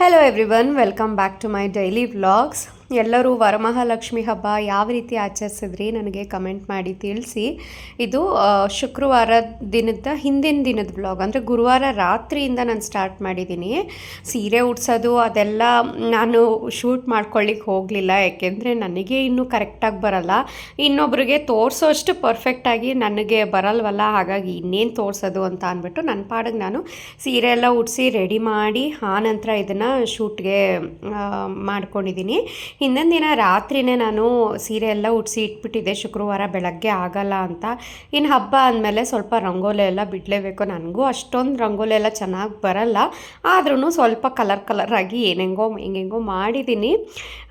Hello everyone, welcome back to my daily vlogs. ಎಲ್ಲರೂ ವರಮಹಾಲಕ್ಷ್ಮಿ ಹಬ್ಬ ಯಾವ ರೀತಿ ಆಚರಿಸಿದ್ರಿ ನನಗೆ ಕಮೆಂಟ್ ಮಾಡಿ ತಿಳಿಸಿ. ಇದು ಶುಕ್ರವಾರ ದಿನದ, ಹಿಂದಿನ ದಿನದ ಬ್ಲಾಗ್ ಅಂದರೆ ಗುರುವಾರ ರಾತ್ರಿಯಿಂದ ನಾನು ಸ್ಟಾರ್ಟ್ ಮಾಡಿದ್ದೀನಿ. ಸೀರೆ ಉಡ್ಸೋದು, ಅದೆಲ್ಲ ನಾನು ಶೂಟ್ ಮಾಡ್ಕೊಳ್ಳಿಕ್ಕೆ ಹೋಗಲಿಲ್ಲ. ಯಾಕೆಂದರೆ ನನಗೆ ಇನ್ನೂ ಕರೆಕ್ಟಾಗಿ ಬರಲ್ಲ. ಇನ್ನೊಬ್ರಿಗೆ ತೋರಿಸೋಷ್ಟು ಪರ್ಫೆಕ್ಟಾಗಿ ನನಗೆ ಬರಲ್ವಲ್ಲ, ಹಾಗಾಗಿ ಇನ್ನೇನು ತೋರಿಸೋದು ಅಂತ ಅಂದ್ಬಿಟ್ಟು ನನ್ನ ಪಾಡಿಗೆ ನಾನು ಸೀರೆ ಎಲ್ಲ ಉಡಿಸಿ ರೆಡಿ ಮಾಡಿ, ಆ ನಂತರ ಇದನ್ನು ಶೂಟ್ಗೆ ಮಾಡ್ಕೊಂಡಿದ್ದೀನಿ. ಹಿಂದಿನ ದಿನ ರಾತ್ರಿನೇ ನಾನು ಸೀರೆ ಎಲ್ಲ ಉಡಿಸಿ ಇಟ್ಬಿಟ್ಟಿದ್ದೆ, ಶುಕ್ರವಾರ ಬೆಳಗ್ಗೆ ಆಗಲ್ಲ ಅಂತ. ಇನ್ನು ಹಬ್ಬ ಅಂದಮೇಲೆ ಸ್ವಲ್ಪ ರಂಗೋಲಿ ಎಲ್ಲ ಬಿಡಲೇಬೇಕು ನನಗೂ. ಅಷ್ಟೊಂದು ರಂಗೋಲಿ ಎಲ್ಲ ಚೆನ್ನಾಗಿ ಬರಲ್ಲ. ಆದ್ರೂ ಸ್ವಲ್ಪ ಕಲರ್ ಕಲರ್ ಆಗಿ ಏನೆಂಗೋ, ಹೆಂಗೆಂಗೋ ಮಾಡಿದ್ದೀನಿ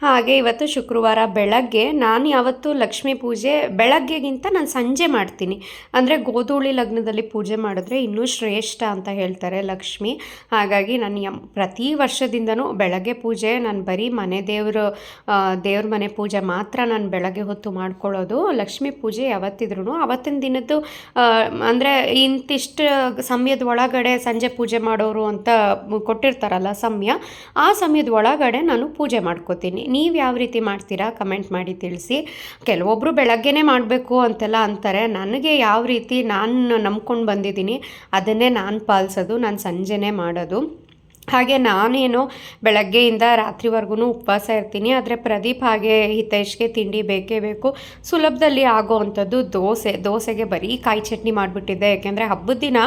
ಹಾಗೆ ಇವತ್ತು ಶುಕ್ರವಾರ ಬೆಳಗ್ಗೆ ನಾನು ಯಾವತ್ತು ಲಕ್ಷ್ಮೀ ಪೂಜೆ ಬೆಳಗ್ಗೆಗಿಂತ ನಾನು ಸಂಜೆ ಮಾಡ್ತೀನಿ. ಅಂದರೆ ಗೋಧೂಳಿ ಲಗ್ನದಲ್ಲಿ ಪೂಜೆ ಮಾಡಿದ್ರೆ ಇನ್ನೂ ಶ್ರೇಷ್ಠ ಅಂತ ಹೇಳ್ತಾರೆ ಲಕ್ಷ್ಮಿ. ಹಾಗಾಗಿ ನಾನು ಪ್ರತಿ ವರ್ಷದಿಂದನೂ ಬೆಳಗ್ಗೆ ಪೂಜೆ ನಾನು ಬರೀ ಮನೆ ದೇವರು ದೇವ್ರ ಮನೆ ಪೂಜೆ ಮಾತ್ರ ನಾನು ಬೆಳಗ್ಗೆ ಹೊತ್ತು ಮಾಡ್ಕೊಳ್ಳೋದು. ಲಕ್ಷ್ಮೀ ಪೂಜೆ ಯಾವತ್ತಿದ್ರೂ ಅವತ್ತಿನ ದಿನದ್ದು ಅಂದರೆ ಇಂತಿಷ್ಟು ಸಮಯದ ಒಳಗಡೆ ಸಂಜೆ ಪೂಜೆ ಮಾಡೋರು ಅಂತ ಕೊಟ್ಟಿರ್ತಾರಲ್ಲ ಸಮಯ, ಆ ಸಮಯದ ಒಳಗಡೆ ನಾನು ಪೂಜೆ ಮಾಡ್ಕೋತೀನಿ. ನೀವು ಯಾವ ರೀತಿ ಮಾಡ್ತೀರಾ ಕಮೆಂಟ್ ಮಾಡಿ ತಿಳಿಸಿ. ಕೆಲವೊಬ್ಬರು ಬೆಳಗ್ಗೆನೇ ಮಾಡಬೇಕು ಅಂತೆಲ್ಲ ಅಂತಾರೆ. ನನಗೆ ಯಾವ ರೀತಿ ನಾನು ನಂಬ್ಕೊಂಡು ಬಂದಿದ್ದೀನಿ, ಅದನ್ನೇ ನಾನು ಪಾಲಿಸೋದು, ನಾನು ಸಂಜೆನೇ ಮಾಡೋದು. ಹಾಗೆ ನಾನೇನು ಬೆಳಗ್ಗೆಯಿಂದ ರಾತ್ರಿವರೆಗೂ ಉಪವಾಸ ಇರ್ತೀನಿ, ಆದರೆ ಪ್ರದೀಪ್ ಹಾಗೆ ಹಿತೈಷ್ಗೆ ತಿಂಡಿ ಬೇಕೇ ಬೇಕು. ಸುಲಭದಲ್ಲಿ ಆಗೋ ಅಂಥದ್ದು ದೋಸೆ. ದೋಸೆಗೆ ಬರೀ ಕಾಯಿ ಚಟ್ನಿ ಮಾಡಿಬಿಟ್ಟಿದ್ದೆ, ಯಾಕೆಂದರೆ ಹಬ್ಬದ ದಿನ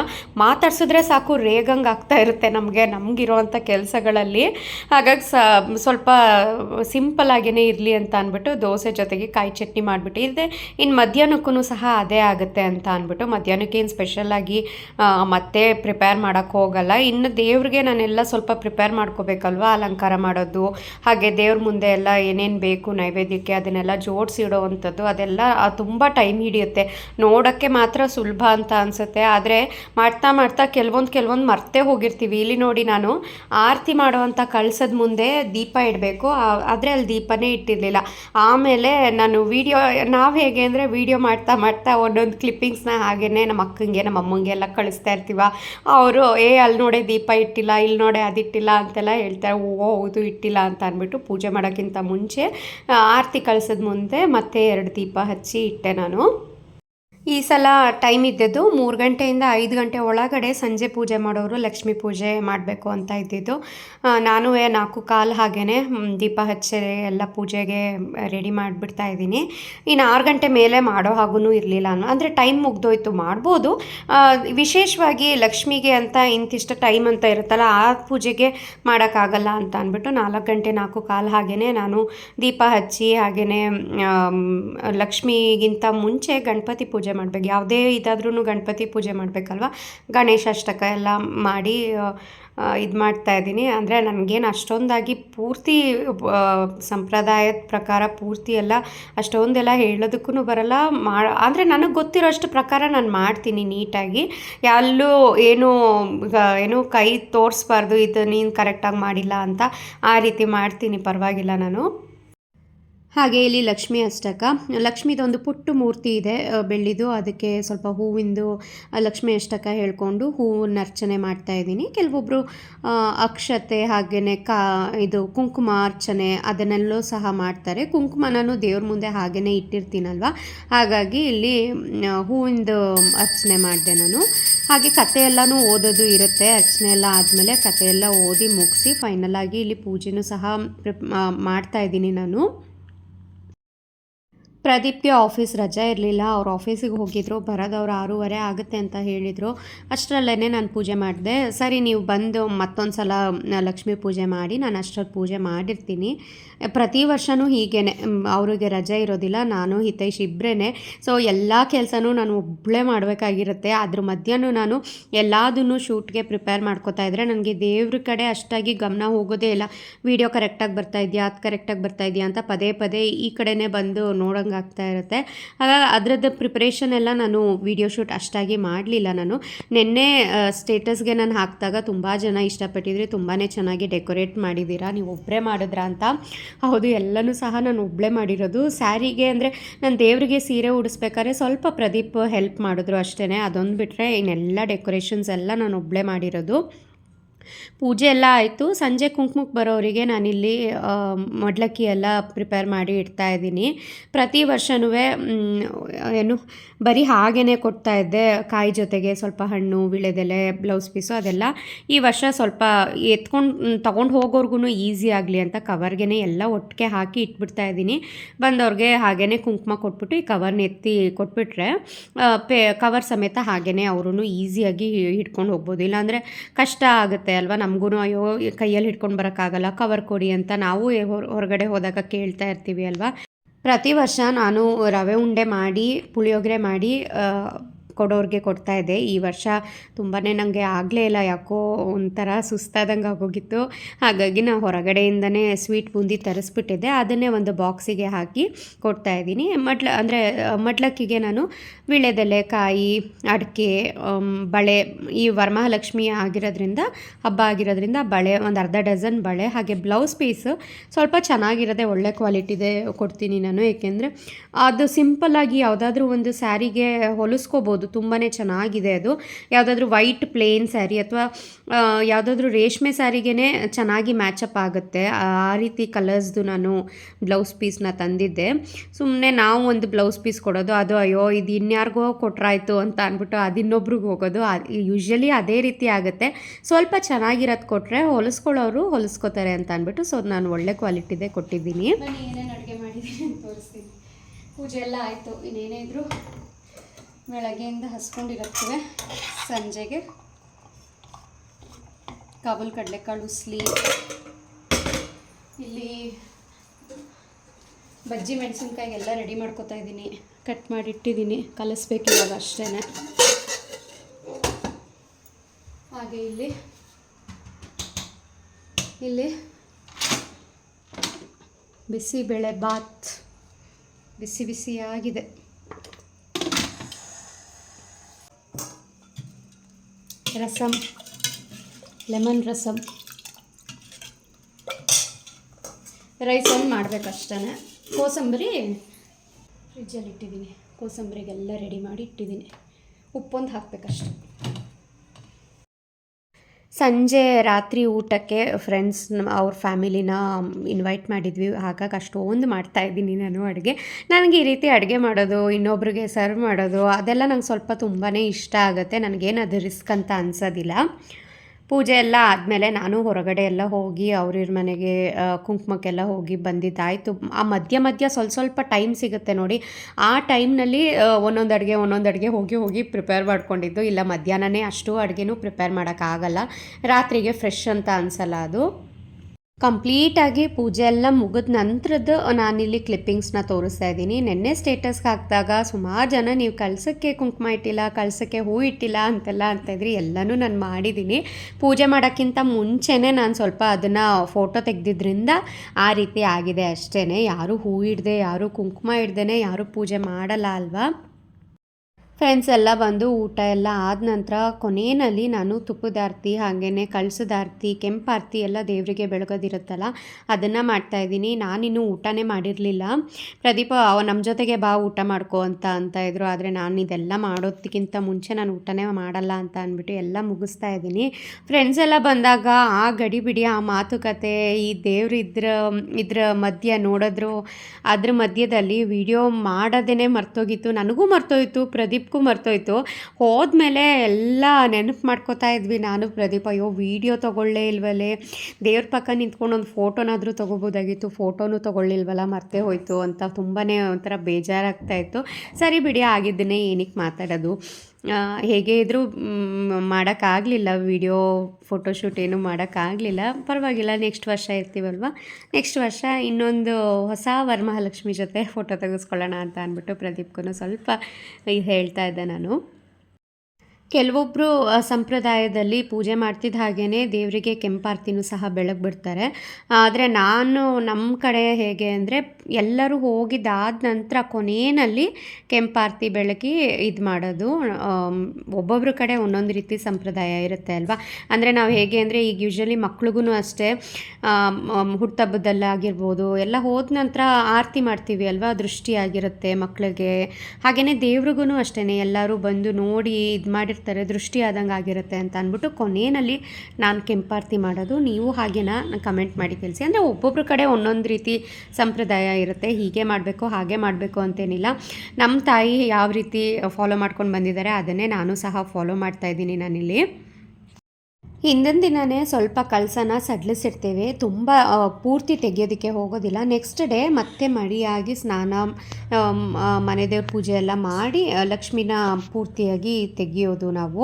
ಮಾತಾಡ್ಸಿದ್ರೆ ಸಾಕು ರೇಗಂಗೆ ಆಗ್ತಾ ಇರುತ್ತೆ ನಮಗೆ, ನಮಗಿರೋವಂಥ ಕೆಲಸಗಳಲ್ಲಿ. ಹಾಗಾಗಿ ಸ, ಸ್ವಲ್ಪ ಸಿಂಪಲ್ ಇರಲಿ ಅಂತ ಅಂದ್ಬಿಟ್ಟು ದೋಸೆ ಜೊತೆಗೆ ಕಾಯಿ ಚಟ್ನಿ ಮಾಡಿಬಿಟ್ಟಿದ್ದೆ ಇನ್ನು ಮಧ್ಯಾಹ್ನಕ್ಕೂ ಸಹ ಅದೇ ಆಗುತ್ತೆ ಅಂತ ಅಂದ್ಬಿಟ್ಟು ಮಧ್ಯಾಹ್ನಕ್ಕೆ ಏನು ಸ್ಪೆಷಲಾಗಿ ಮತ್ತೆ ಪ್ರಿಪೇರ್ ಮಾಡೋಕ್ಕೆ ಹೋಗಲ್ಲ. ಇನ್ನು ದೇವ್ರಿಗೆ ನಾನೆಲ್ಲ ಸ್ವಲ್ಪ ಪ್ರಿಪೇರ್ ಮಾಡ್ಕೋಬೇಕಲ್ವ ಅಲಂಕಾರ ಮಾಡೋದು, ಹಾಗೆ ದೇವ್ರ ಮುಂದೆ ಎಲ್ಲ ಏನೇನು ಬೇಕು ನೈವೇದ್ಯಕ್ಕೆ ಅದನ್ನೆಲ್ಲ ಜೋಡಿಸಿ ಇಡೋವಂಥದ್ದು, ಅದೆಲ್ಲ ತುಂಬ ಟೈಮ್ ಹಿಡಿಯುತ್ತೆ. ನೋಡೋಕ್ಕೆ ಮಾತ್ರ ಸುಲಭ ಅಂತ ಅನಿಸುತ್ತೆ. ಆದರೆ ಮಾಡ್ತಾ ಮಾಡ್ತಾ ಕೆಲವೊಂದು ಕೆಲವೊಂದು ಮರ್ತೇ ಹೋಗಿರ್ತೀವಿ. ಇಲ್ಲಿ ನೋಡಿ ನಾನು ಆರತಿ ಮಾಡುವಂಥ ಕಳ್ಸದ ಮುಂದೆ ದೀಪ ಇಡಬೇಕು. ಆದರೆ ಅಲ್ಲಿ ದೀಪನೇ ಇಟ್ಟಿರಲಿಲ್ಲ. ಆಮೇಲೆ ನಾನು ವಿಡಿಯೋ ನಾವು ಹೇಗೆ ಅಂದರೆ ವೀಡಿಯೋ ಮಾಡ್ತಾ ಮಾಡ್ತಾ ಒಂದೊಂದು ಕ್ಲಿಪ್ಪಿಂಗ್ಸ್ನ ಹಾಗೇ ನಮ್ಮ ಅಕ್ಕಂಗೆ, ನಮ್ಮ ಅಮ್ಮಂಗೆ ಎಲ್ಲ ಕಳಿಸ್ತಾ ಇರ್ತೀವ. ಅವರು, ಏ, ಅಲ್ಲಿ ನೋಡೆ ದೀಪ ಇಟ್ಟಿಲ್ಲ, ಇಲ್ಲಿ ನೋಡೆ ಅದಿಟ್ಟಿಲ್ಲ ಅಂತೆಲ್ಲ ಹೇಳ್ತಾರೆ, ಓ, ಹೌದು, ಇಟ್ಟಿಲ್ಲ ಅಂತ ಅಂದ್ಬಿಟ್ಟು ಪೂಜೆ ಮಾಡೋಕ್ಕಿಂತ ಮುಂಚೆ ಆರತಿ ಕಳ್ಸೋದು ಮುಂದೆ ಮತ್ತೆ ಎರಡು ದೀಪ ಹಚ್ಚಿ ಇಟ್ಟೆ ನಾನು. ಈ ಸಲ ಟೈಮ್ ಇದ್ದಿದ್ದು ಮೂರು ಗಂಟೆಯಿಂದ ಐದು ಗಂಟೆ ಒಳಗಡೆ ಸಂಜೆ ಪೂಜೆ ಮಾಡೋರು ಲಕ್ಷ್ಮೀ ಪೂಜೆ ಮಾಡಬೇಕು ಅಂತ ಇದ್ದಿದ್ದು. ನಾನು ನಾಲ್ಕು ಕಾಲು ಹಾಗೇ ದೀಪ ಹಚ್ಚಿ, ಎಲ್ಲ ಪೂಜೆಗೆ ರೆಡಿ ಮಾಡಿಬಿಡ್ತಾ ಇದ್ದೀನಿ. ಇನ್ನು ಆರು ಗಂಟೆ ಮೇಲೆ ಮಾಡೋ ಹಾಗೂ ಇರಲಿಲ್ಲ ಅಂದರೆ ಟೈಮ್ ಮುಗ್ದೋಯ್ತು, ಮಾಡ್ಬೋದು. ವಿಶೇಷವಾಗಿ ಲಕ್ಷ್ಮಿಗೆ ಅಂತ ಇಂತಿಷ್ಟು ಟೈಮ್ ಅಂತ ಇರುತ್ತಲ್ಲ, ಆ ಪೂಜೆಗೆ ಮಾಡೋಕ್ಕಾಗಲ್ಲ ಅಂತ ಅಂದ್ಬಿಟ್ಟು ನಾಲ್ಕು ಗಂಟೆ, ನಾಲ್ಕು ಕಾಲು ಹಾಗೇ ನಾನು ದೀಪ ಹಚ್ಚಿ ಹಾಗೆಯೇ ಲಕ್ಷ್ಮಿಗಿಂತ ಮುಂಚೆ ಗಣಪತಿ ಪೂಜೆ ಮಾಡಬೇಕು. ಯಾವುದೇ ಇದಾದ್ರೂ ಗಣಪತಿ ಪೂಜೆ ಮಾಡಬೇಕಲ್ವ? ಗಣೇಶ ಅಷ್ಟಕ ಎಲ್ಲ ಮಾಡಿ ಇದು ಮಾಡ್ತಾ ಇದ್ದೀನಿ. ಅಂದರೆ ನನಗೇನು ಅಷ್ಟೊಂದಾಗಿ ಪೂರ್ತಿ ಸಂಪ್ರದಾಯದ ಪ್ರಕಾರ ಪೂರ್ತಿ ಎಲ್ಲ ಅಷ್ಟೊಂದೆಲ್ಲ ಹೇಳೋದಕ್ಕೂ ಬರಲ್ಲ. ಮಾ, ಅಂದರೆ ನನಗೆ ಗೊತ್ತಿರೋಷ್ಟು ಪ್ರಕಾರ ನಾನು ಮಾಡ್ತೀನಿ ನೀಟಾಗಿ. ಎಲ್ಲೂ ಏನು ಏನು ಕೈ ತೋರಿಸ್ಬಾರ್ದು, ಇದು ನೀನು ಕರೆಕ್ಟಾಗಿ ಮಾಡಿಲ್ಲ ಅಂತ ಆ ರೀತಿ ಮಾಡ್ತೀನಿ, ಪರವಾಗಿಲ್ಲ ನಾನು. ಹಾಗೆ ಇಲ್ಲಿ ಲಕ್ಷ್ಮಿ ಅಷ್ಟಕ. ಲಕ್ಷ್ಮಿದೊಂದು ಪುಟ್ಟ ಮೂರ್ತಿ ಇದೆ ಬೆಳ್ಳಿದು. ಅದಕ್ಕೆ ಸ್ವಲ್ಪ ಹೂವಿಂದು ಲಕ್ಷ್ಮಿ ಅಷ್ಟಕ ಹೇಳ್ಕೊಂಡು ಹೂವನ್ನ ಅರ್ಚನೆ ಮಾಡ್ತಾ ಇದ್ದೀನಿ. ಕೆಲವೊಬ್ಬರು ಅಕ್ಷತೆ ಹಾಗೆಯೇ ಕಾ, ಇದು ಕುಂಕುಮ ಅರ್ಚನೆ ಅದನ್ನೆಲ್ಲೂ ಸಹ ಮಾಡ್ತಾರೆ. ಕುಂಕುಮ ನಾನು ದೇವ್ರ ಮುಂದೆ ಹಾಗೆಯೇ ಇಟ್ಟಿರ್ತೀನಲ್ವ? ಹಾಗಾಗಿ ಇಲ್ಲಿ ಹೂವಿಂದು ಅರ್ಚನೆ ಮಾಡಿದೆ ನಾನು. ಹಾಗೆ ಕತೆ ಎಲ್ಲನೂ ಓದೋದು ಇರುತ್ತೆ. ಅರ್ಚನೆ ಎಲ್ಲ ಆದಮೇಲೆ ಕತೆ ಎಲ್ಲ ಓದಿ ಮುಗಿಸಿ ಫೈನಲ್ ಆಗಿ ಇಲ್ಲಿ ಪೂಜೆನೂ ಸಹ ಮಾಡ್ತಾ ಇದ್ದೀನಿ ನಾನು. ಪ್ರದೀಪ್ಗೆ ಆಫೀಸ್ ರಜೆ ಇರಲಿಲ್ಲ. ಅವ್ರು ಆಫೀಸಿಗೆ ಹೋಗಿದ್ರು. ಬರೋದವ್ರು ಆರೂವರೆ ಆಗುತ್ತೆ ಅಂತ ಹೇಳಿದರು. ಅಷ್ಟರಲ್ಲೇ ನಾನು ಪೂಜೆ ಮಾಡಿದೆ. ಸರಿ, ನೀವು ಬಂದು ಮತ್ತೊಂದು ಸಲ ಲಕ್ಷ್ಮೀ ಪೂಜೆ ಮಾಡಿ, ನಾನು ಅಷ್ಟರಲ್ಲಿ ಪೂಜೆ ಮಾಡಿರ್ತೀನಿ. ಪ್ರತಿ ವರ್ಷವೂ ಹೀಗೇ ಅವರಿಗೆ ರಜೆ ಇರೋದಿಲ್ಲ. ನಾನು ಹಿತೈಷ್ ಇಬ್ಬರೇ ಸೊ ಎಲ್ಲ ಕೆಲಸನೂ ನಾನು ಒಬ್ಬಳೇ ಮಾಡಬೇಕಾಗಿರುತ್ತೆ. ಅದ್ರ ಮಧ್ಯಾಹ್ನ ನಾನು ಎಲ್ಲದನ್ನು ಶೂಟ್ಗೆ ಪ್ರಿಪೇರ್ ಮಾಡ್ಕೋತಾ ಇದ್ದರೆ ನನಗೆ ದೇವ್ರ ಕಡೆ ಅಷ್ಟಾಗಿ ಗಮನ ಹೋಗೋದೇ ಇಲ್ಲ. ವಿಡಿಯೋ ಕರೆಕ್ಟಾಗಿ ಬರ್ತಾ ಇದೆಯಾ? ಅದು ಕರೆಕ್ಟಾಗಿ ಬರ್ತಾ ಇದೆಯಾ? ಅಂತ ಪದೇ ಪದೇ ಈ ಕಡೆನೇ ಬಂದು ನೋಡೋಂಗೆ ಆಗ್ತಾ ಇರುತ್ತೆ. ಹಾಗಾಗಿ ಅದರದ್ದು ಪ್ರಿಪ್ರೇಷನ್ ಎಲ್ಲ ನಾನು ವಿಡಿಯೋ ಶೂಟ್ ಅಷ್ಟಾಗಿ ಮಾಡಲಿಲ್ಲ ನಾನು. ನಿನ್ನೆ ಸ್ಟೇಟಸ್ಗೆ ನಾನು ಹಾಕಿದಾಗ ತುಂಬ ಜನ ಇಷ್ಟಪಟ್ಟಿದ್ರಿ. ತುಂಬಾ ಚೆನ್ನಾಗಿ ಡೆಕೋರೇಟ್ ಮಾಡಿದ್ದೀರಾ, ನೀವು ಒಬ್ಬರೇ ಮಾಡಿದ್ರಾ ಅಂತ. ಹೌದು, ಎಲ್ಲನೂ ಸಹ ನಾನು ಒಬ್ಬಳೇ ಮಾಡಿರೋದು. ಸ್ಯಾರಿಗೆ ಅಂದರೆ ನಾನು ದೇವರಿಗೆ ಸೀರೆ ಉಡಿಸ್ಬೇಕಾದ್ರೆ ಸ್ವಲ್ಪ ಪ್ರದೀಪ್ ಹೆಲ್ಪ್ ಮಾಡಿದ್ರು ಅಷ್ಟೇ ಅದೊಂದು ಬಿಟ್ಟರೆ ಇನ್ನೆಲ್ಲ ಡೆಕೋರೇಷನ್ಸ್ ಎಲ್ಲ ನಾನು ಒಬ್ಬಳೇ ಮಾಡಿರೋದು. ಪೂಜೆ ಎಲ್ಲ ಆಯಿತು. ಸಂಜೆ ಕುಂಕುಮಕ್ಕೆ ಬರೋರಿಗೆ ನಾನಿಲ್ಲಿ ಮಡ್ಲಕ್ಕಿ ಎಲ್ಲ ಪ್ರಿಪೇರ್ ಮಾಡಿ ಇಡ್ತಾ ಇದ್ದೀನಿ. ಪ್ರತಿ ವರ್ಷನೂ ಏನು, ಬರೀ ಹಾಗೇ ಕೊಡ್ತಾ ಇದ್ದೆ. ಕಾಯಿ ಜೊತೆಗೆ ಸ್ವಲ್ಪ ಹಣ್ಣು, ವಿಳೆದೆಲೆ ಬ್ಲೌಸ್ ಪೀಸು ಅದೆಲ್ಲ. ಈ ವರ್ಷ ಸ್ವಲ್ಪ ಎತ್ಕೊಂಡು, ತೊಗೊಂಡು ಹೋಗೋರ್ಗು ಈಸಿ ಆಗಲಿ ಅಂತ ಕವರ್ಗೆ ಎಲ್ಲ ಒಟ್ಟಿಗೆ ಹಾಕಿ ಇಟ್ಬಿಡ್ತಾ ಇದ್ದೀನಿ. ಬಂದವ್ರಿಗೆ ಹಾಗೇ ಕುಂಕುಮ ಕೊಟ್ಬಿಟ್ಟು ಈ ಕವರ್ನ ಎತ್ತಿ ಕೊಟ್ಬಿಟ್ರೆ ಪೇ, ಕವರ್ ಸಮೇತ ಹಾಗೇ ಅವರು ಈಸಿಯಾಗಿ ಹಿಡ್ಕೊಂಡು ಹೋಗ್ಬೋದು. ಇಲ್ಲಾಂದರೆ ಕಷ್ಟ ಆಗುತ್ತೆ. ಅಲ್ವಾ? ನಮಗೂ ಅಯ್ಯೋ ಕೈಯಲ್ಲಿ ಹಿಡ್ಕೊಂಡು ಬರೋಕ್ಕಾಗಲ್ಲ ಕವರ್ ಕೊಡಿ ಅಂತ ನಾವು ಹೊರಗಡೆ ಹೋದಾಗ ಕೇಳ್ತಾ ಇರ್ತೀವಿ ಅಲ್ವಾ? ಪ್ರತಿ ವರ್ಷ ನಾನು ರವೆ ಉಂಡೆ ಮಾಡಿ, ಪುಳಿಯೋಗರೆ ಮಾಡಿ ಕೊಡೋರಿಗೆ ಕೊಡ್ತಾ ಇದ್ದೆ ಈ ವರ್ಷ ತುಂಬಾ ನನಗೆ ಆಗಲೇ ಇಲ್ಲ ಯಾಕೋ ಒಂಥರ ಸುಸ್ತಾದಂಗೆ ಆಗೋಗಿತ್ತು. ಹಾಗಾಗಿ ನಾನು ಹೊರಗಡೆಯಿಂದನೇ ಸ್ವೀಟ್ ಬೂಂದಿ ತರಿಸ್ಬಿಟ್ಟಿದ್ದೆ. ಅದನ್ನೇ ಒಂದು ಬಾಕ್ಸಿಗೆ ಹಾಕಿ ಕೊಡ್ತಾ ಇದ್ದೀನಿ. ಮಡ್ಲ ಅಂದರೆ, ಮಟ್ಲಕ್ಕಿಗೆ ನಾನು ವಿಳೆದೆಲೆ ಕಾಯಿ, ಅಡಿಕೆ ಬಳೆ, ಈ ವರಮಹಾಲಕ್ಷ್ಮಿ ಆಗಿರೋದ್ರಿಂದ, ಹಬ್ಬ ಆಗಿರೋದ್ರಿಂದ ಬಳೆ, ಒಂದು ಅರ್ಧ ಡಜನ್ ಬಳೆ, ಹಾಗೆ ಬ್ಲೌಸ್ ಪೀಸ್ ಸ್ವಲ್ಪ ಚೆನ್ನಾಗಿರೋದೆ ಒಳ್ಳೆ ಕ್ವಾಲಿಟಿದೆ ಕೊಡ್ತೀನಿ ನಾನು. ಏಕೆಂದರೆ ಅದು ಸಿಂಪಲ್ಲಾಗಿ ಯಾವುದಾದ್ರೂ ಒಂದು ಸ್ಯಾರಿಗೆ ಹೊಲಿಸ್ಕೋಬೋದು. ತುಂಬಾ ಚೆನ್ನಾಗಿದೆ ಅದು. ಯಾವುದಾದ್ರೂ ವೈಟ್ ಪ್ಲೇನ್ ಸ್ಯಾರಿ ಅಥವಾ ಯಾವುದಾದ್ರೂ ರೇಷ್ಮೆ ಸ್ಯಾರಿಗೇ ಚೆನ್ನಾಗಿ ಮ್ಯಾಚಪ್ ಆಗುತ್ತೆ. ಆ ರೀತಿ ಕಲರ್ಸ್ದು ನಾನು ಬ್ಲೌಸ್ ಪೀಸ್ನ ತಂದಿದ್ದೆ. ಸುಮ್ಮನೆ ನಾವು ಒಂದು ಬ್ಲೌಸ್ ಪೀಸ್ ಕೊಡೋದು, ಅದು ಅಯ್ಯೋ, ಇದು ಇನ್ಯಾರಿಗೋ ಕೊಟ್ರಾಯ್ತು ಅಂತ ಅಂದ್ಬಿಟ್ಟು ಅದಿನ್ನೊಬ್ರಿಗೆ ಹೋಗೋದು. ಯೂಶ್ವಲಿ ಅದೇ ರೀತಿ ಆಗುತ್ತೆ. ಸ್ವಲ್ಪ ಚೆನ್ನಾಗಿರೋದು ಕೊಟ್ಟರೆ ಹೊಲಿಸ್ಕೊಳ್ಳೋರು ಹೊಲಿಸ್ಕೋತಾರೆ ಅಂತ ಅಂದ್ಬಿಟ್ಟು ಸೊ, ನಾನು ಒಳ್ಳೆ ಕ್ವಾಲಿಟಿದೇ ಕೊಟ್ಟಿದ್ದೀನಿ. ಏನೇನು ಅಡುಗೆ ಮಾಡಿದ್ದೀನಿ ತೋರಿಸ್ತೀನಿ. ಪೂಜೆ ಎಲ್ಲ ಆಯಿತು, ಇನ್ನೇನೇ ಇದ್ರು? ಬೆಳಗ್ಗೆಯಿಂದ ಹಸ್ಕೊಂಡಿರುತ್ತವೆ. ಸಂಜೆಗೆ ಕಾಬೂಲ್ ಕಡಲೆಕಾಳು, ಉಸ್ಲಿ. ಇಲ್ಲಿ ಬಜ್ಜಿ ಮೆಣಸಿನ್ಕಾಯಿ ಎಲ್ಲ ರೆಡಿ ಮಾಡ್ಕೋತಾ ಇದ್ದೀನಿ. ಕಟ್ ಮಾಡಿಟ್ಟಿದ್ದೀನಿ. ಕಲಿಸ್ಬೇಕು ಅಷ್ಟೇ ಹಾಗೆ ಇಲ್ಲಿ ಇಲ್ಲಿ ಬಿಸಿಬೇಳೆ ಬಾತ್. ಬಿಸಿ ಬಿಸಿಯಾಗಿದೆ. ರಸಮ್ ಲೆಮನ್ ರಸಮ್ ರೈಸ್ ಒಂದು ಮಾಡಬೇಕಷ್ಟೇ ಕೋಸಂಬರಿ ಫ್ರಿಜ್ಜಲ್ಲಿ ಇಟ್ಟಿದ್ದೀನಿ. ಕೋಸಂಬರಿಗೆಲ್ಲ ರೆಡಿ ಮಾಡಿ ಇಟ್ಟಿದ್ದೀನಿ. ಉಪ್ಪೊಂದು ಹಾಕಬೇಕಷ್ಟೆ. ಸಂಜೆ ರಾತ್ರಿ ಊಟಕ್ಕೆ ಫ್ರೆಂಡ್ಸ್ ಅವ್ರ ಫ್ಯಾಮಿಲಿನ ಇನ್ವೈಟ್ ಮಾಡಿದ್ವಿ. ಹಾಗಾಗಿ ಅಷ್ಟೊಂದು ಮಾಡ್ತಾ ಇದ್ದೀನಿ ನಾನು ಅಡುಗೆ. ನನಗೆ ಈ ರೀತಿ ಅಡುಗೆ ಮಾಡೋದು, ಇನ್ನೊಬ್ರಿಗೆ ಸರ್ವ್ ಮಾಡೋದು ಅದೆಲ್ಲ ನಂಗೆ ಸ್ವಲ್ಪ ತುಂಬಾ ಇಷ್ಟ ಆಗುತ್ತೆ. ನನಗೇನು ಅದು ರಿಸ್ಕ್ ಅಂತ ಅನ್ಸೋದಿಲ್ಲ. ಪೂಜೆ ಎಲ್ಲ ಆದಮೇಲೆ ನಾನು ಹೊರಗಡೆ ಎಲ್ಲ ಹೋಗಿ ಅವ್ರಿವ್ರ ಮನೆಗೆ ಕುಂಕುಮಕ್ಕೆಲ್ಲ ಹೋಗಿ ಬಂದಿದ್ದಾಯಿತು. ಆ ಮಧ್ಯ ಮಧ್ಯ ಸ್ವಲ್ಪ ಸ್ವಲ್ಪ ಟೈಮ್ ಸಿಗುತ್ತೆ ನೋಡಿ. ಆ ಟೈಮ್ನಲ್ಲಿ ಒಂದೊಂದು ಅಡುಗೆ ಒಂದೊಂದು ಅಡುಗೆ ಹೋಗಿ ಹೋಗಿ ಪ್ರಿಪೇರ್ ಮಾಡ್ಕೊಂಡಿದ್ದು. ಇಲ್ಲ ಮಧ್ಯಾಹ್ನನೇ ಅಷ್ಟು ಅಡುಗೆನೂ ಪ್ರಿಪೇರ್ ಮಾಡೋಕ್ಕಾಗಲ್ಲ. ರಾತ್ರಿಗೆ ಫ್ರೆಶ್ ಅಂತ ಅನ್ಸಲ್ಲ ಅದು. ಕಂಪ್ಲೀಟಾಗಿ ಪೂಜೆ ಎಲ್ಲ ಮುಗಿದ ನಂತರದ್ದು ನಾನಿಲ್ಲಿ ಕ್ಲಿಪ್ಪಿಂಗ್ಸ್ನ ತೋರಿಸ್ತಾ ಇದ್ದೀನಿ. ನಿನ್ನೆ ಸ್ಟೇಟಸ್ಗೆ ಹಾಕಿದಾಗ ಸುಮಾರು ಜನ ನೀವು ಕಳ್ಸೋಕ್ಕೆ ಕುಂಕುಮ ಇಟ್ಟಿಲ್ಲ, ಕಳ್ಸೋಕ್ಕೆ ಹೂ ಇಟ್ಟಿಲ್ಲ ಅಂತೆಲ್ಲ ಅಂತ ಇದ್ರಿ. ಎಲ್ಲನೂ ನಾನು ಮಾಡಿದ್ದೀನಿ. ಪೂಜೆ ಮಾಡೋಕ್ಕಿಂತ ಮುಂಚೆನೇ ನಾನು ಸ್ವಲ್ಪ ಅದನ್ನು ಫೋಟೋ ತೆಗೆದಿದ್ದರಿಂದ ಆ ರೀತಿ ಆಗಿದೆ ಅಷ್ಟೇ ಯಾರೂ ಹೂ ಇಡದೆ, ಯಾರೂ ಕುಂಕುಮ ಇಡ್ದೇ ಯಾರೂ ಪೂಜೆ ಮಾಡಲ್ಲ ಅಲ್ವಾ? ಫ್ರೆಂಡ್ಸ್ ಎಲ್ಲ ಬಂದು ಊಟ ಎಲ್ಲ ಆದ ನಂತರ ಕೊನೆಯಲ್ಲಿ ನಾನು ತುಪ್ಪದ ಆರತಿ ಹಾಗೆಯೇ ಕಳಸದ ಕೆಂಪಾರ್ತಿ ಎಲ್ಲ ದೇವರಿಗೆ ಬೆಳಗೋದಿರುತ್ತಲ್ಲ, ಅದನ್ನು ಮಾಡ್ತಾಯಿದ್ದೀನಿ ನಾನಿನ್ನೂ ಊಟನೇ ಮಾಡಿರಲಿಲ್ಲ. ಪ್ರದೀಪ ನಮ್ಮ ಜೊತೆಗೆ ಬಾ, ಊಟ ಮಾಡ್ಕೋ ಅಂತ ಅಂತ ಇದ್ರು. ಆದರೆ ನಾನು ಇದೆಲ್ಲ ಮಾಡೋದಕ್ಕಿಂತ ಮುಂಚೆ ನಾನು ಊಟನೇ ಮಾಡಲ್ಲ ಅಂತ ಅಂದ್ಬಿಟ್ಟು ಎಲ್ಲ ಮುಗಿಸ್ತಾ ಇದ್ದೀನಿ. ಫ್ರೆಂಡ್ಸ್ ಎಲ್ಲ ಬಂದಾಗ ಆ ಗಡಿಬಿಡಿ ಆ ಮಾತುಕತೆ, ಈ ದೇವ್ರ ಇದ್ರ ಇದ್ರ ಮಧ್ಯ ನೋಡಿದ್ರು, ಅದ್ರ ಮಧ್ಯದಲ್ಲಿ ವಿಡಿಯೋ ಮಾಡೋದೇ ಮರ್ತೋಗಿತ್ತು. ನನಗೂ ಮರ್ತೋಯ್ತು. ಪ್ರದೀಪ್ಗೂ ಮರ್ತೋಯ್ತು. ಹೋದ್ಮೇಲೆ ಎಲ್ಲ ನೆನಪು ಮಾಡ್ಕೋತಾ ಇದ್ವಿ ನಾನು, ಪ್ರದೀಪ್. ಅಯ್ಯೋ, ವಿಡಿಯೋ ತೊಗೊಳ್ಳೇ ಇಲ್ವಲ್ಲೇ ದೇವ್ರ ಪಕ್ಕ ನಿಂತ್ಕೊಂಡು ಒಂದು ಫೋಟೋನಾದರೂ ತೊಗೋಬೋದಾಗಿತ್ತು. ಫೋಟೋನು ತೊಗೊಳ್ಳಿಲ್ವಲ್ಲ, ಮರ್ತೆ ಹೋಯ್ತು ಅಂತ ತುಂಬಾ ಒಂಥರ ಬೇಜಾರಾಗ್ತಾ ಇತ್ತು. ಸರಿ ಬಿಡಿ, ಆಗಿದ್ದನ್ನೇ ಏನಕ್ಕೆ ಮಾತಾಡೋದು? ಹೇಗೆ ಇದ್ದರೂ ಮಾಡೋಕ್ಕಾಗಲಿಲ್ಲ, ವಿಡಿಯೋ ಫೋಟೋಶೂಟ್ ಏನು ಮಾಡೋಕ್ಕಾಗಲಿಲ್ಲ. ಪರವಾಗಿಲ್ಲ ನೆಕ್ಸ್ಟ್ ವರ್ಷ ಇರ್ತೀವಲ್ವ? ನೆಕ್ಸ್ಟ್ ವರ್ಷ ಇನ್ನೊಂದು ಹೊಸ ವರಮಹಾಲಕ್ಷ್ಮಿ ಜೊತೆ ಫೋಟೋ ತೆಗೆಸ್ಕೊಳ್ಳೋಣ ಅಂತ ಅಂದ್ಬಿಟ್ಟು ಪ್ರದೀಪ್ಗೂ ಸ್ವಲ್ಪ ಹೇಳ್ತಾ ಇದ್ದೆ ನಾನು. ಕೆಲವೊಬ್ಬರು ಸಂಪ್ರದಾಯದಲ್ಲಿ ಪೂಜೆ ಮಾಡ್ತಿದ್ದ ಹಾಗೇ ದೇವರಿಗೆ ಕೆಂಪಾರ್ತಿನೂ ಸಹ ಬೆಳಗ್ಗೆ ಬಿಡ್ತಾರೆ. ಆದರೆ ನಾನು ನಮ್ಮ ಕಡೆ ಹೇಗೆ ಅಂದರೆ ಎಲ್ಲರೂ ಹೋಗಿದ್ದಾದ ನಂತರ ಕೊನೆಯಲ್ಲಿ ಕೆಂಪಾರ್ತಿ ಬೆಳಗಿ ಇದು ಮಾಡೋದು. ಒಬ್ಬೊಬ್ಬರ ಕಡೆ ಒಂದೊಂದು ರೀತಿ ಸಂಪ್ರದಾಯ ಇರುತ್ತೆ ಅಲ್ವಾ? ಅಂದರೆ ನಾವು ಹೇಗೆ ಅಂದರೆ ಈಗ ಯೂಶ್ವಲಿ ಮಕ್ಳಿಗೂ ಅಷ್ಟೇ ಹುಟ್ಟಬ್ಬದಲ್ಲಾಗಿರ್ಬೋದು ಎಲ್ಲ ಹೋದ ನಂತರ ಆರತಿ ಮಾಡ್ತೀವಿ ಅಲ್ವಾ? ದೃಷ್ಟಿಯಾಗಿರುತ್ತೆ ಮಕ್ಕಳಿಗೆ ಹಾಗೆಯೇ ದೇವ್ರಿಗೂ ಅಷ್ಟೇ ಎಲ್ಲರೂ ಬಂದು ನೋಡಿ ಇದು ಮಾಡಿರ್ತಾರೆ. ಮಾಡಿರ್ತಾರೆ ದೃಷ್ಟಿ ಆದಂಗೆ ಆಗಿರುತ್ತೆ ಅಂತ ಅಂದ್ಬಿಟ್ಟು ಕೊನೆಯಲ್ಲಿ ನಾನು ಕೆಂಪಾರತಿ ಮಾಡೋದು. ನೀವು ಹಾಗೇನಾ ಕಮೆಂಟ್ ಮಾಡಿ ತಿಳಿಸಿ. ಅಂದರೆ ಒಬ್ಬೊಬ್ರ ಕಡೆ ಒಂದೊಂದು ರೀತಿ ಸಂಪ್ರದಾಯ ಇರುತ್ತೆ. ಹೀಗೆ ಮಾಡಬೇಕು, ಹಾಗೆ ಮಾಡಬೇಕು ಅಂತೇನಿಲ್ಲ. ನಮ್ಮ ತಾಯಿ ಯಾವ ರೀತಿ ಫಾಲೋ ಮಾಡ್ಕೊಂಡು ಬಂದಿದ್ದಾರೆ ಅದನ್ನೇ ನಾನು ಸಹ ಫಾಲೋ ಮಾಡ್ತಾ ಇದ್ದೀನಿ ನಾನಿಲ್ಲಿ. ಹಿಂದಿನ ದಿನವೇ ಸ್ವಲ್ಪ ಕಳಸನ ಸಡಲಿಸಿರ್ತೇವೆ. ತುಂಬ ಪೂರ್ತಿ ತೆಗೆಯೋದಕ್ಕೆ ಹೋಗೋದಿಲ್ಲ. ನೆಕ್ಸ್ಟ್ ಡೇ ಮತ್ತೆ ಮಡಿಯಾಗಿ ಸ್ನಾನ ಮನೆದೇವ್ರ ಮನೆ ದೇವ್ರ ಪೂಜೆ ಎಲ್ಲ ಮಾಡಿ ಲಕ್ಷ್ಮಿನ ಪೂರ್ತಿಯಾಗಿ ತೆಗೆಯೋದು ನಾವು.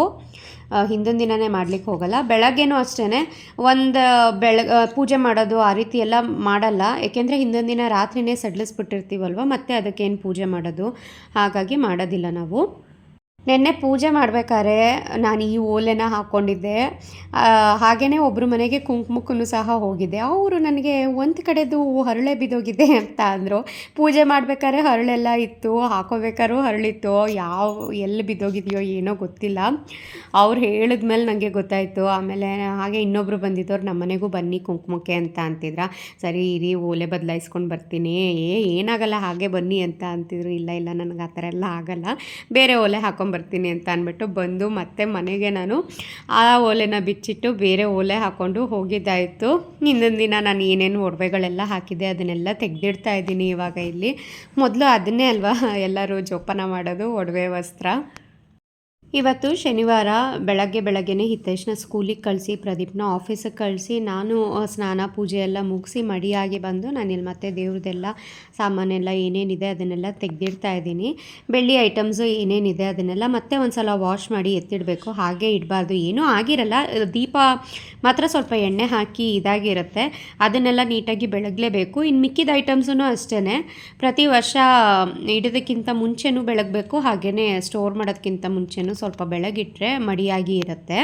ಹಿಂದಿನ ದಿನವೇ ಮಾಡ್ಲಿಕ್ಕೆ ಹೋಗಲ್ಲ. ಬೆಳಗ್ಗೆನೂ ಅಷ್ಟೇ ಒಂದು ಬೆಳ ಪೂಜೆ ಮಾಡೋದು ಆ ರೀತಿ ಎಲ್ಲ ಮಾಡಲ್ಲ. ಏಕೆಂದರೆ ಹಿಂದಿನ ದಿನ ರಾತ್ರಿನೇ ಸಡ್ಲಿಸ್ಬಿಟ್ಟಿರ್ತೀವಲ್ವ, ಮತ್ತೆ ಅದಕ್ಕೇನು ಪೂಜೆ ಮಾಡೋದು? ಹಾಗಾಗಿ ಮಾಡೋದಿಲ್ಲ ನಾವು. ನಿನ್ನೆ ಪೂಜೆ ಮಾಡಬೇಕಾದ್ರೆ ನಾನು ಈ ಓಲೆನ ಹಾಕ್ಕೊಂಡಿದ್ದೆ. ಹಾಗೆಯೇ ಒಬ್ಬರು ಮನೆಗೆ ಕುಂಕುಮಕ್ಕೂ ಸಹ ಹೋಗಿದ್ದೆ. ಅವರು ನನಗೆ ಒಂದು ಕಡೆದು ಹರಳೆ ಬಿದ್ದೋಗಿದೆ ಅಂತ ಅಂದರು. ಪೂಜೆ ಮಾಡಬೇಕಾದ್ರೆ ಹರಳೆಲ್ಲ ಇತ್ತು, ಹಾಕೋಬೇಕಾದ್ರೂ ಹರಳಿತ್ತು. ಯಾವ, ಎಲ್ಲಿ ಬಿದ್ದೋಗಿದೆಯೋ ಏನೋ ಗೊತ್ತಿಲ್ಲ. ಅವ್ರು ಹೇಳಿದ್ಮೇಲೆ ನನಗೆ ಗೊತ್ತಾಯಿತು. ಆಮೇಲೆ ಹಾಗೆ ಇನ್ನೊಬ್ಬರು ಬಂದಿದ್ದವ್ರು ನಮ್ಮ ಮನೆಗೂ ಬನ್ನಿ ಕುಂಕುಮಕ್ಕೆ ಅಂತ ಅಂತಿದ್ರ. ಸರಿ ಇರಿ, ಓಲೆ ಬದಲಾಯಿಸ್ಕೊಂಡು ಬರ್ತೀನಿ. ಏ, ಏನಾಗಲ್ಲ, ಹಾಗೆ ಬನ್ನಿ ಅಂತ ಅಂತಿದ್ರು. ಇಲ್ಲ ಇಲ್ಲ, ನನಗೆ ಆ ಥರ ಎಲ್ಲ ಆಗಲ್ಲ. ಬೇರೆ ಓಲೆ ಹಾಕೊಂಬರ್ತೀನಿ ಅಂತ ಅಂದ್ಬಿಟ್ಟು ಬಂದು ಮತ್ತೆ ಮನೆಗೆ ನಾನು ಆ ಓಲೆನ ಬಿಚ್ಚಿಟ್ಟು ಬೇರೆ ಓಲೆ ಹಾಕ್ಕೊಂಡು ಹೋಗಿದ್ದಾಯಿತು. ಇನ್ನೊಂದು ದಿನ ನಾನು ಏನೇನು ಒಡವೆಗಳೆಲ್ಲ ಹಾಕಿದೆ ಅದನ್ನೆಲ್ಲ ತೆಗೆದಿಡ್ತಾ ಇದ್ದೀನಿ ಇವಾಗ ಇಲ್ಲಿ. ಮೊದಲು ಅದನ್ನೇ ಅಲ್ವಾ? ಎಲ್ಲರೂ ಜೋಪಾನ ಮಾಡೋದು, ಒಡವೆ, ವಸ್ತ್ರ. ಇವತ್ತು ಶನಿವಾರ ಬೆಳಗ್ಗೆ ಬೆಳಗ್ಗೆನೇ ಹಿತೇಶ್ನ ಸ್ಕೂಲಿಗೆ ಕಳಿಸಿ, ಪ್ರದೀಪ್ನ ಆಫೀಸಿಗೆ ಕಳಿಸಿ, ನಾನು ಸ್ನಾನ, ಪೂಜೆ ಎಲ್ಲ ಮುಗಿಸಿ ಮಡಿಯಾಗಿ ಬಂದು ನಾನಿಲ್ಲಿ ಮತ್ತೆ ದೇವ್ರದ್ದೆಲ್ಲ ಸಾಮಾನೆಲ್ಲ ಏನೇನಿದೆ ಅದನ್ನೆಲ್ಲ ತೆಗೆದಿಡ್ತಾ ಇದ್ದೀನಿ. ಬೆಳ್ಳಿ ಐಟಮ್ಸು ಏನೇನಿದೆ ಅದನ್ನೆಲ್ಲ ಮತ್ತೆ ಒಂದು ಸಲ ವಾಶ್ ಮಾಡಿ ಎತ್ತಿಡಬೇಕು. ಹಾಗೆ ಇಡಬಾರ್ದು. ಏನೂ ಆಗಿರಲ್ಲ. ದೀಪ ಮಾತ್ರ ಸ್ವಲ್ಪ ಎಣ್ಣೆ ಹಾಕಿ ಇದಾಗಿರುತ್ತೆ. ಅದನ್ನೆಲ್ಲ ನೀಟಾಗಿ ಬೆಳಗಲೇಬೇಕು. ಇನ್ನು ಮಿಕ್ಕಿದ ಐಟಮ್ಸೂ ಅಷ್ಟೇ ಪ್ರತಿ ವರ್ಷ ಇಡೋದಕ್ಕಿಂತ ಮುಂಚೆನೂ ಬೆಳಗಬೇಕು. ಹಾಗೆಯೇ ಸ್ಟೋರ್ ಮಾಡೋದಕ್ಕಿಂತ ಮುಂಚೆನೂ ಸ್ವಲ್ಪ ಬೆಳಗಿಟ್ರೆ ಮಡಿಯಾಗಿ ಇರುತ್ತೆ.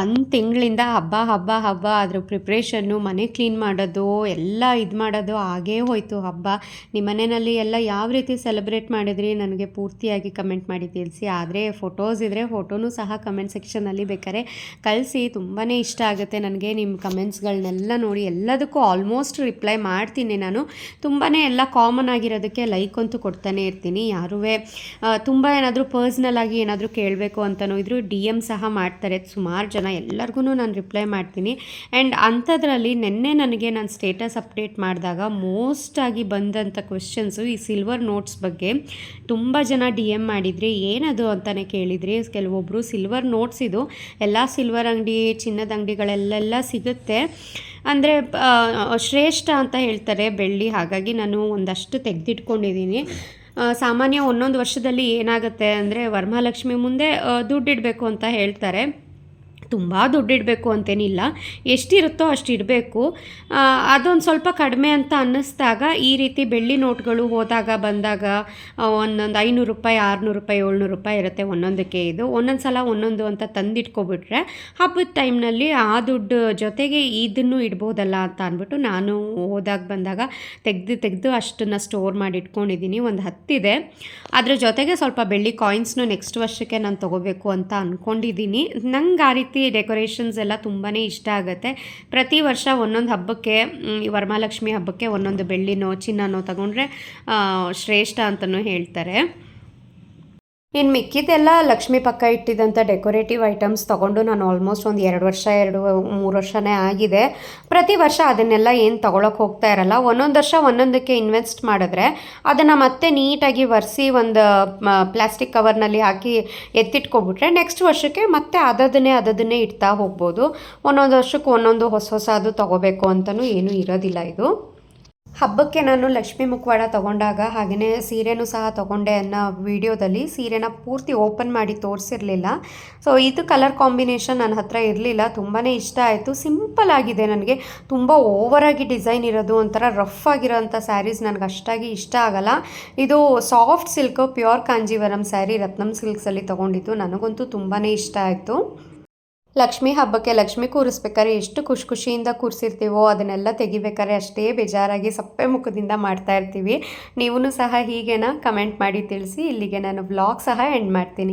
ಒಂದು ತಿಂಗಳಿಂದ ಹಬ್ಬ ಹಬ್ಬ ಹಬ್ಬ, ಅದ್ರ ಪ್ರಿಪ್ರೇಷನ್ನು ಮನೆ ಕ್ಲೀನ್ ಮಾಡೋದು, ಎಲ್ಲ ಇದು ಮಾಡೋದು ಹಾಗೇ ಹೋಯಿತು ಹಬ್ಬ. ನಿಮ್ಮ ಮನೆಯಲ್ಲಿ ಎಲ್ಲ ಯಾವ ರೀತಿ ಸೆಲೆಬ್ರೇಟ್ ಮಾಡಿದ್ರಿ? ನನಗೆ ಪೂರ್ತಿಯಾಗಿ ಕಮೆಂಟ್ ಮಾಡಿ ತಿಳಿಸಿ. ಆದರೆ ಫೋಟೋಸ್ ಇದ್ದರೆ ಫೋಟೋನೂ ಸಹ ಕಮೆಂಟ್ ಸೆಕ್ಷನಲ್ಲಿ ಬೇಕಾದ್ರೆ ಕಳಿಸಿ. ತುಂಬಾ ಇಷ್ಟ ಆಗುತ್ತೆ ನನಗೆ ನಿಮ್ಮ ಕಮೆಂಟ್ಸ್ಗಳನ್ನೆಲ್ಲ ನೋಡಿ. ಎಲ್ಲದಕ್ಕೂ ಆಲ್ಮೋಸ್ಟ್ ರಿಪ್ಲೈ ಮಾಡ್ತೀನಿ ನಾನು. ತುಂಬಾ ಎಲ್ಲ ಕಾಮನ್ ಆಗಿರೋದಕ್ಕೆ ಲೈಕ್ ಅಂತೂ ಕೊಡ್ತಾನೆ ಇರ್ತೀನಿ. ಯಾರೂ ತುಂಬ ಏನಾದರೂ ಪರ್ಸ್ನಲ್ ಆಗಿ ಏನಾದರೂ ಕೇಳಬೇಕು ಅಂತನೋ, ಇದ್ರು ಡಿ ಎಂ ಸಹ ಮಾಡ್ತಾರೆ. ಸುಮಾರು ಜನ ಎಲ್ಲರಿಗೂ ನಾನು ರಿಪ್ಲೈ ಮಾಡ್ತೀನಿ. ಆ್ಯಂಡ್ ಅಂಥದ್ರಲ್ಲಿ ನಿನ್ನೆ ನನಗೆ ನಾನು ಸ್ಟೇಟಸ್ ಅಪ್ಡೇಟ್ ಮಾಡಿದಾಗ ಮೋಸ್ಟಾಗಿ ಬಂದಂಥ ಕ್ವೆಶನ್ಸು ಈ ಸಿಲ್ವರ್ ನೋಟ್ಸ್ ಬಗ್ಗೆ ತುಂಬ ಜನ ಡಿ ಎಂ ಮಾಡಿದ್ರಿ ಏನದು ಅಂತಲೇ ಕೇಳಿದ್ರಿ ಕೆಲವೊಬ್ಬರು ಸಿಲ್ವರ್ ನೋಟ್ಸ್ ಇದು ಎಲ್ಲ ಸಿಲ್ವರ್ ಅಂಗಡಿ, ಚಿನ್ನದ ಅಂಗಡಿಗಳಲ್ಲೆಲ್ಲ ಸಿಗುತ್ತೆ. ಅಂದರೆ ಶ್ರೇಷ್ಠ ಅಂತ ಹೇಳ್ತಾರೆ ಬೆಳ್ಳಿ. ಹಾಗಾಗಿ ನಾನು ಒಂದಷ್ಟು ತೆಗೆದಿಟ್ಕೊಂಡಿದ್ದೀನಿ. ಸಾಮಾನ್ಯ ಒಂದೊಂದು ವರ್ಷದಲ್ಲಿ ಏನಾಗುತ್ತೆ ಅಂದರೆ ವರಮಹಾಲಕ್ಷ್ಮಿ ಮುಂದೆ ದುಡ್ಡಿಡಬೇಕು ಅಂತ ಹೇಳ್ತಾರೆ. ತುಂಬ ದುಡ್ಡಿಡಬೇಕು ಅಂತೇನಿಲ್ಲ. ಎಷ್ಟಿರುತ್ತೋ ಅಷ್ಟು ಇಡಬೇಕು ಅದೊಂದು ಸ್ವಲ್ಪ ಕಡಿಮೆ ಅಂತ ಅನ್ನಿಸ್ದಾಗ ಈ ರೀತಿ ಬೆಳ್ಳಿ ನೋಟ್ಗಳು ಹೋದಾಗ ಬಂದಾಗ ಒಂದೊಂದು ಐನೂರು ರೂಪಾಯಿ, ಆರುನೂರು ರೂಪಾಯಿ, ಏಳ್ನೂರು ರೂಪಾಯಿ ಇರುತ್ತೆ ಒಂದೊಂದಕ್ಕೆ ಇದು. ಒಂದೊಂದು ಸಲ ಒಂದೊಂದು ಅಂತ ತಂದಿಟ್ಕೊಬಿಟ್ರೆ ಹಬ್ಬದ ಟೈಮ್ನಲ್ಲಿ ಆ ದುಡ್ಡು ಜೊತೆಗೆ ಇದನ್ನು ಇಡ್ಬೋದಲ್ಲ ಅಂತ ಅಂದ್ಬಿಟ್ಟು ನಾನು ಹೋದಾಗ ಬಂದಾಗ ತೆಗೆದು ತೆಗೆದು ಅಷ್ಟನ್ನು ಸ್ಟೋರ್ ಮಾಡಿ ಇಟ್ಕೊಂಡಿದ್ದೀನಿ ಒಂದು ಹತ್ತಿದೆ. ಅದರ ಜೊತೆಗೆ ಸ್ವಲ್ಪ ಬೆಳ್ಳಿ ಕಾಯಿನ್ಸ್ನು ನೆಕ್ಸ್ಟ್ ವರ್ಷಕ್ಕೆ ನಾನು ತೊಗೋಬೇಕು ಅಂತ ಅಂದ್ಕೊಂಡಿದ್ದೀನಿ ನಂಗೆ ಆ ರೀತಿ ಡೆಕೋರೇಷನ್ಸ್ ಎಲ್ಲ ತುಂಬಾ ಇಷ್ಟ ಆಗುತ್ತೆ. ಪ್ರತಿ ವರ್ಷ ಒಂದೊಂದು ಹಬ್ಬಕ್ಕೆ ವರಮಹಾಲಕ್ಷ್ಮಿ ಹಬ್ಬಕ್ಕೆ ಒಂದೊಂದು ಬೆಳ್ಳಿನೋ, ಚಿನ್ನನೋ ತಗೊಂಡ್ರೆ ಶ್ರೇಷ್ಠ ಅಂತಲೂ ಹೇಳ್ತಾರೆ. ಇನ್ನು ಮಿಕ್ಕಿದ್ದೆಲ್ಲ ಲಕ್ಷ್ಮಿ ಪಕ್ಕ ಇಟ್ಟಿದ್ದಂಥ ಡೆಕೋರೇಟಿವ್ ಐಟಮ್ಸ್ ತೊಗೊಂಡು ನಾನು ಆಲ್ಮೋಸ್ಟ್ ಒಂದು ಎರಡು ವರ್ಷ, ಎರಡು, ಮೂರು ವರ್ಷನೇ ಆಗಿದೆ. ಪ್ರತಿ ವರ್ಷ ಅದನ್ನೆಲ್ಲ ಏನು ತೊಗೊಳಕ್ಕೆ ಹೋಗ್ತಾ ಇರಲ್ಲ. ಒಂದೊಂದು ವರ್ಷ ಒಂದೊಂದಕ್ಕೆ ಇನ್ವೆಸ್ಟ್ ಮಾಡಿದ್ರೆ ಅದನ್ನು ಮತ್ತೆ ನೀಟಾಗಿ ಒರೆಸಿ ಒಂದು ಪ್ಲಾಸ್ಟಿಕ್ ಕವರ್ನಲ್ಲಿ ಹಾಕಿ ಎತ್ತಿಟ್ಕೊಬಿಟ್ರೆ ನೆಕ್ಸ್ಟ್ ವರ್ಷಕ್ಕೆ ಮತ್ತೆ ಅದನ್ನೇ ಅದನ್ನೇ ಇಡ್ತಾ ಹೋಗ್ಬೋದು. ಒಂದೊಂದು ವರ್ಷಕ್ಕೆ ಒಂದೊಂದು ಹೊಸ ಹೊಸದು ತೊಗೋಬೇಕು ಅಂತಲೂ ಏನೂ ಇರೋದಿಲ್ಲ ಇದು. ಹಬ್ಬಕ್ಕೆ ನಾನು ಲಕ್ಷ್ಮಿ ಮುಖವಾಡ ತಗೊಂಡಾಗ ಹಾಗೆಯೇ ಸೀರೆನೂ ಸಹ ತಗೊಂಡೆ ಅನ್ನೋ ವಿಡಿಯೋದಲ್ಲಿ ಸೀರೆನ ಪೂರ್ತಿ ಓಪನ್ ಮಾಡಿ ತೋರಿಸಿರಲಿಲ್ಲ. ಸೊ ಇದು ಕಲರ್ ಕಾಂಬಿನೇಷನ್ ನನ್ನ ಹತ್ರ ಇರಲಿಲ್ಲ. ತುಂಬಾ ಇಷ್ಟ ಆಯಿತು. ಸಿಂಪಲ್ ಆಗಿದೆ ನನಗೆ. ತುಂಬ ಓವರಾಗಿ ಡಿಸೈನ್ ಇರೋದು, ಒಂಥರ ರಫ್ ಆಗಿರೋಂಥ ಸ್ಯಾರೀಸ್ ನನಗೆ ಅಷ್ಟಾಗಿ ಇಷ್ಟ ಆಗಲ್ಲ. ಇದು soft silk pure Kanjeevaram sari Ratnam ಸಿಲ್ಕ್ಸಲ್ಲಿ ತೊಗೊಂಡಿದ್ದು. ನನಗಂತೂ ತುಂಬಾ ಇಷ್ಟ ಆಯಿತು. ಲಕ್ಷ್ಮಿ ಹಬ್ಬಕ್ಕೆ ಲಕ್ಷ್ಮಿ ಕೂರಿಸ್ಬೇಕಾದ್ರೆ ಎಷ್ಟು ಖುಷಿ ಖುಷಿಯಿಂದ ಕೂರಿಸಿರ್ತೀವೋ ಅದನ್ನೆಲ್ಲ ತೆಗಿಬೇಕಾದ್ರೆ ಅಷ್ಟೇ ಬೇಜಾರಾಗಿ ಸಪ್ಪೆ ಮುಖದಿಂದ ಮಾಡ್ತಾ ಇರ್ತೀವಿ. ನೀವೂ ಸಹ ಹೀಗೇನ ಕಮೆಂಟ್ ಮಾಡಿ ತಿಳಿಸಿ. ಇಲ್ಲಿಗೆ ನಾನು ವ್ಲಾಗ್ ಸಹ ಎಂಡ್ ಮಾಡ್ತೀನಿ.